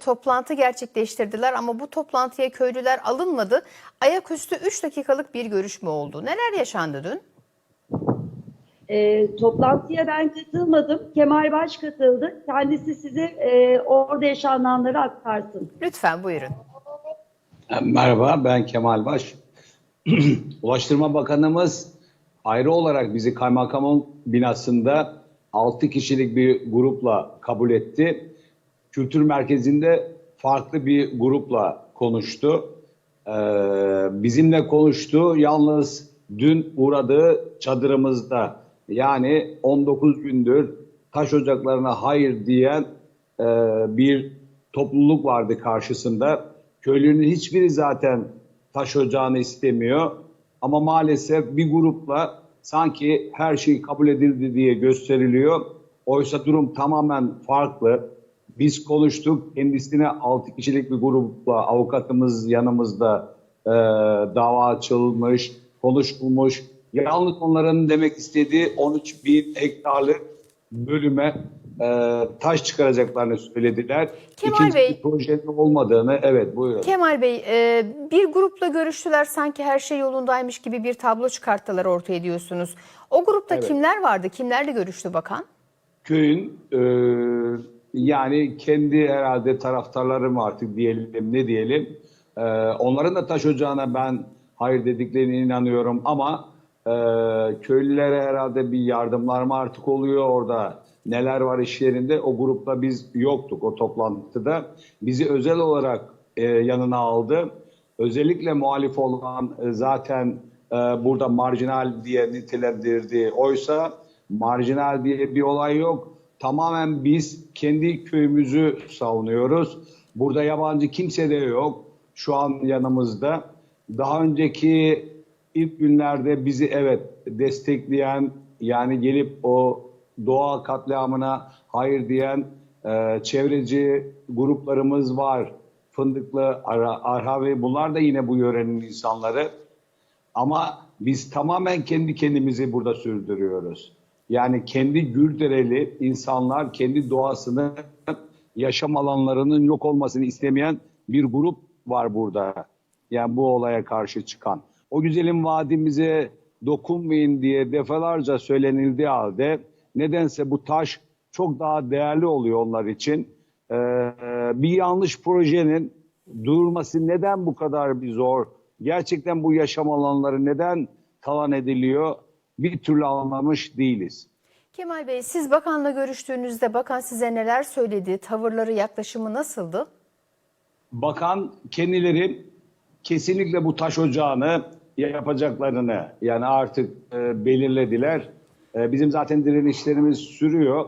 toplantı gerçekleştirdiler ama bu toplantıya köylüler alınmadı. Ayaküstü 3 dakikalık bir görüşme oldu. Neler yaşandı dün? E, toplantıya ben katılmadım. Kemal Baş katıldı. Kendisi size e, orada yaşananları aktarsın. Lütfen buyurun. Merhaba, ben Kemal Baş. Ulaştırma Bakanımız ayrı olarak bizi kaymakamın binasında 6 kişilik bir grupla kabul etti. Kültür merkezinde farklı bir grupla konuştu. Ee, bizimle konuştu. Yalnız dün uğradığı çadırımızda yani 19 gündür taş ocaklarına hayır diyen e, bir topluluk vardı karşısında. Köylünün hiçbiri zaten taş ocağını istemiyor. Ama maalesef bir grupla sanki her şey kabul edildi diye gösteriliyor. Oysa durum tamamen farklı. Biz konuştuk. Kendisine 6 kişilik bir grupla avukatımız yanımızda e, dava açılmış, konuşulmuş. Yalnız onların demek istediği 13 bin hektarlık bölüme e, taş çıkaracaklarını söylediler. Kemal İkinci Bey. projenin olmadığını, evet buyurun. Kemal Bey e, bir grupla görüştüler sanki her şey yolundaymış gibi bir tablo çıkarttılar ortaya diyorsunuz. O grupta Evet. kimler vardı? Kimlerle görüştü bakan? köyün e, yani kendi herhalde taraftarları mı artık diyelim ne diyelim. E, onların da taş ocağına ben hayır dediklerine inanıyorum ama e, köylülere herhalde bir yardımlar mı artık oluyor? Orada neler var iş yerinde? O grupla biz yoktuk o toplantıda. Bizi özel olarak e, yanına aldı. Özellikle muhalif olan e, zaten e, burada marjinal diye nitelendirdi. Oysa marjinal diye bir olay yok. Tamamen biz kendi köyümüzü savunuyoruz. Burada yabancı kimse de yok şu an yanımızda. Daha önceki ilk günlerde bizi evet destekleyen yani gelip o doğa katliamına hayır diyen e, çevreci gruplarımız var. Fındıklı, Ara- Arhavi bunlar da yine bu yörenin insanları. Ama biz tamamen kendi kendimizi burada sürdürüyoruz. Yani kendi Güldereli insanlar kendi doğasını, yaşam alanlarının yok olmasını istemeyen bir grup var burada. Yani bu olaya karşı çıkan. O güzelim vadimize dokunmayın diye defalarca söylenildiği halde nedense bu taş çok daha değerli oluyor onlar için. Ee, bir yanlış projenin durması neden bu kadar bir zor? Gerçekten bu yaşam alanları neden talan ediliyor? Bir türlü anlamış değiliz. Kemal Bey siz bakanla görüştüğünüzde bakan size neler söyledi? Tavırları, yaklaşımı nasıldı? Bakan kendileri kesinlikle bu taş ocağını yapacaklarını yani artık e, belirlediler. E, bizim zaten direnişlerimiz sürüyor.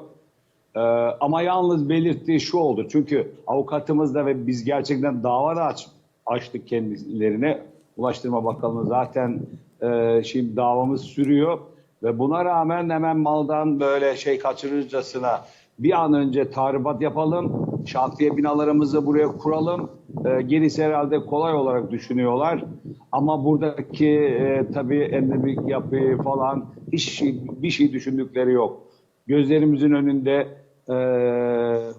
E, ama yalnız belirttiği şu oldu. Çünkü avukatımız da ve biz gerçekten dava da aç, açtık kendilerine. Ulaştırma Bakanlığı zaten e, şimdi davamız sürüyor. Ve buna rağmen hemen maldan böyle şey kaçırırcasına bir an önce tahribat yapalım. Şantiye binalarımızı buraya kuralım. E, gerisi herhalde kolay olarak düşünüyorlar. Ama buradaki e, tabii endemik yapı falan hiç şey, bir şey düşündükleri yok. Gözlerimizin önünde e,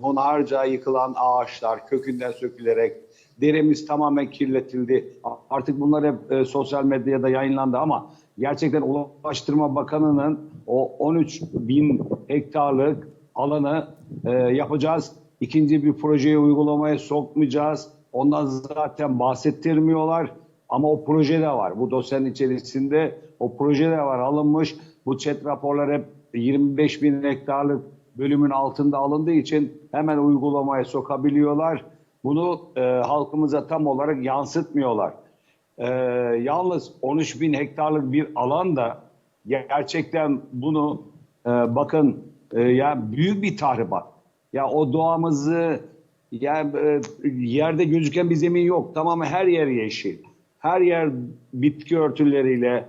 hunharca yıkılan ağaçlar kökünden sökülerek deremiz tamamen kirletildi. Artık bunlar hep e, sosyal medyada yayınlandı ama gerçekten Ulaştırma Bakanı'nın o 13 bin hektarlık alanı e, yapacağız. İkinci bir projeyi uygulamaya sokmayacağız. Ondan zaten bahsettirmiyorlar. Ama o proje de var. Bu dosyanın içerisinde o proje de var alınmış. Bu chat raporlar hep 25 bin hektarlık bölümün altında alındığı için hemen uygulamaya sokabiliyorlar. Bunu e, halkımıza tam olarak yansıtmıyorlar. E, yalnız 13 bin hektarlık bir alanda gerçekten bunu e, bakın e, ya büyük bir tahribat. Ya o doğamızı ya e, yerde gözüken bir zemin yok. Tamamen her yer yeşil. Her yer bitki örtüleriyle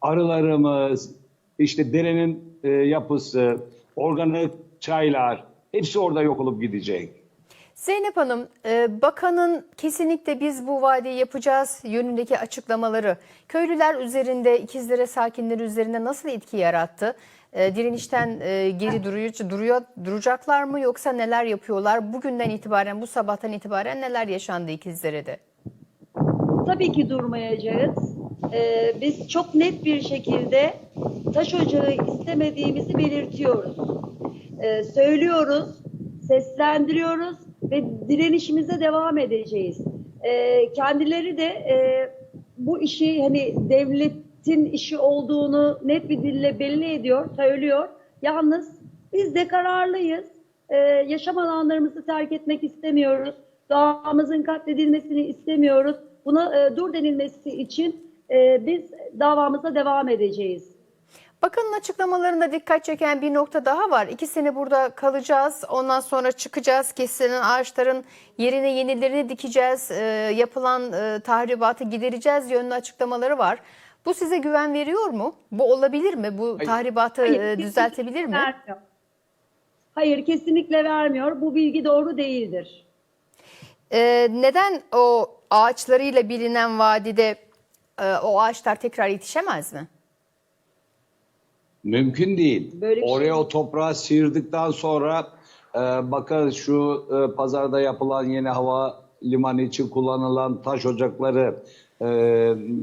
arılarımız, işte derenin e, yapısı, organik çaylar hepsi orada yok olup gidecek. Zeynep Hanım, e, bakanın kesinlikle biz bu vadiyi yapacağız yönündeki açıklamaları köylüler üzerinde, İkizdere sakinleri üzerinde nasıl etki yarattı? e, direnişten e, geri duruyor, duruyor, duracaklar mı yoksa neler yapıyorlar? Bugünden itibaren, bu sabahtan itibaren neler yaşandı ikizlere Tabii ki durmayacağız. Ee, biz çok net bir şekilde taş ocağı istemediğimizi belirtiyoruz. Ee, söylüyoruz, seslendiriyoruz ve direnişimize devam edeceğiz. Ee, kendileri de e, bu işi hani devletin işi olduğunu net bir dille belli ediyor, söylüyor. Yalnız biz de kararlıyız. Ee, yaşam alanlarımızı terk etmek istemiyoruz. Doğamızın katledilmesini istemiyoruz. Buna e, dur denilmesi için e, biz davamıza devam edeceğiz. Bakanın açıklamalarında dikkat çeken bir nokta daha var. İki sene burada kalacağız. Ondan sonra çıkacağız. Kesilen ağaçların yerine yenilerini dikeceğiz. e, yapılan e, tahribatı gidereceğiz yönlü açıklamaları var. Bu size güven veriyor mu? Bu olabilir mi? Bu Hayır. tahribatı Hayır, e, düzeltebilir mi? vermiyor. Hayır, kesinlikle vermiyor. Bu bilgi doğru değildir. E, neden o ağaçlarıyla bilinen vadide e, o ağaçlar tekrar yetişemez mi? Mümkün değil. Böyle bir şey Oraya değil. o toprağı sıyırdıktan sonra e, bakın şu e, pazarda yapılan yeni hava limanı için kullanılan taş ocakları e,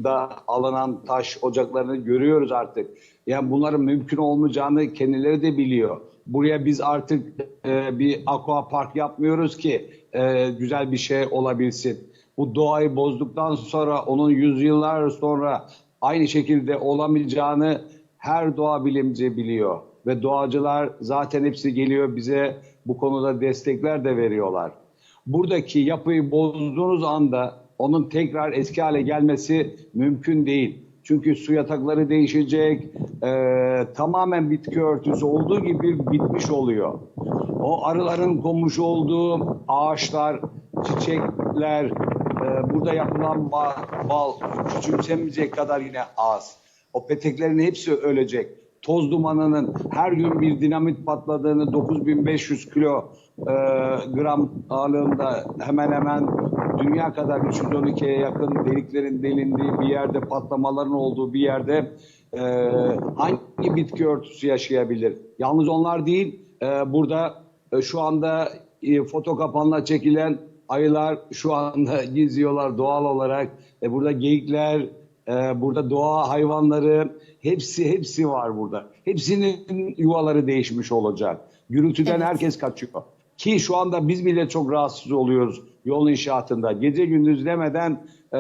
da alınan taş ocaklarını görüyoruz artık. Yani bunların mümkün olmayacağını kendileri de biliyor. Buraya biz artık e, bir aqua park yapmıyoruz ki e, güzel bir şey olabilsin. Bu doğayı bozduktan sonra onun yüzyıllar sonra aynı şekilde olamayacağını her doğa bilimci biliyor ve doğacılar zaten hepsi geliyor bize bu konuda destekler de veriyorlar. Buradaki yapıyı bozduğunuz anda onun tekrar eski hale gelmesi mümkün değil. Çünkü su yatakları değişecek, eee, tamamen bitki örtüsü olduğu gibi bitmiş oluyor. O arıların konmuş olduğu ağaçlar, çiçekler, eee, burada yapılan bal, bal küçümsenmeyecek kadar yine az. O peteklerin hepsi ölecek. Toz dumanının her gün bir dinamit patladığını 9500 kilo e, gram ağırlığında hemen hemen dünya kadar 312'ye yakın deliklerin delindiği bir yerde patlamaların olduğu bir yerde e, hangi bitki örtüsü yaşayabilir? Yalnız onlar değil e, burada e, şu anda e, foto kapanla çekilen ayılar şu anda geziyorlar doğal olarak. E, burada geyikler, burada doğa hayvanları hepsi hepsi var burada. Hepsinin yuvaları değişmiş olacak. Gürültüden Evet. herkes kaçıyor. Ki şu anda biz bile çok rahatsız oluyoruz yol inşaatında. Gece gündüz demeden e,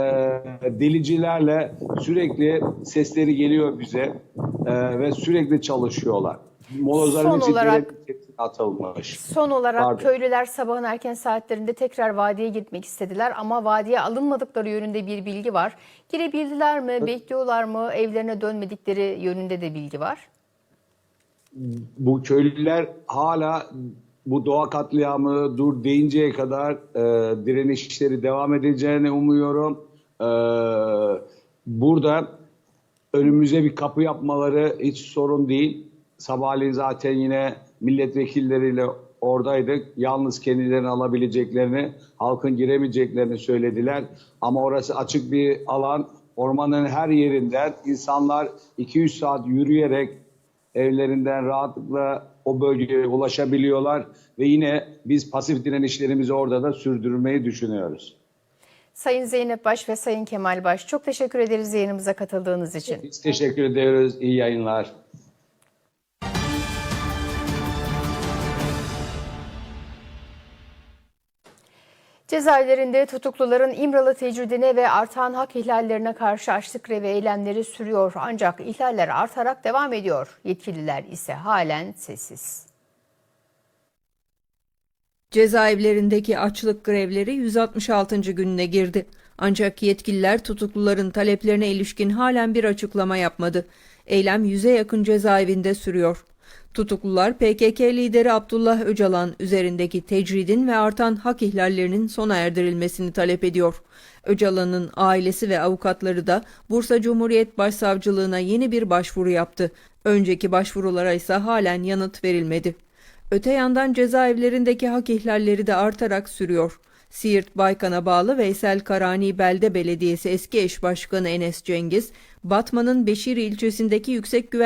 delicilerle sürekli sesleri geliyor bize e, ve sürekli çalışıyorlar. Molozların Son hepsi olarak- atılmış. Son olarak Pardon. köylüler sabahın erken saatlerinde tekrar vadiye gitmek istediler ama vadiye alınmadıkları yönünde bir bilgi var. Girebildiler mi, bekliyorlar mı, evlerine dönmedikleri yönünde de bilgi var. bu köylüler hala bu doğa katliamı dur deyinceye kadar e, direnişleri devam edeceğini umuyorum. E, burada önümüze bir kapı yapmaları hiç sorun değil. Sabahleyin zaten yine milletvekilleriyle oradaydık. Yalnız kendilerini alabileceklerini, halkın giremeyeceklerini söylediler. Ama orası açık bir alan. Ormanın her yerinden insanlar 2-3 saat yürüyerek evlerinden rahatlıkla o bölgeye ulaşabiliyorlar ve yine biz pasif direnişlerimizi orada da sürdürmeyi düşünüyoruz. Sayın Zeynep Baş ve Sayın Kemal Baş çok teşekkür ederiz yayınımıza katıldığınız için. Biz teşekkür ediyoruz. İyi yayınlar. Cezaevlerinde tutukluların İmralı tecridine ve artan hak ihlallerine karşı açlık grevi eylemleri sürüyor. Ancak ihlaller artarak devam ediyor. Yetkililer ise halen sessiz. Cezaevlerindeki açlık grevleri 166. gününe girdi. Ancak yetkililer tutukluların taleplerine ilişkin halen bir açıklama yapmadı. Eylem yüze yakın cezaevinde sürüyor. Tutuklular PKK lideri Abdullah Öcalan üzerindeki tecridin ve artan hak ihlallerinin sona erdirilmesini talep ediyor. Öcalan'ın ailesi ve avukatları da Bursa Cumhuriyet Başsavcılığına yeni bir başvuru yaptı. Önceki başvurulara ise halen yanıt verilmedi. Öte yandan cezaevlerindeki hak ihlalleri de artarak sürüyor. Siirt Baykan'a bağlı Veysel Karani Belde Belediyesi eski eş başkanı Enes Cengiz, Batman'ın Beşiri ilçesindeki yüksek güven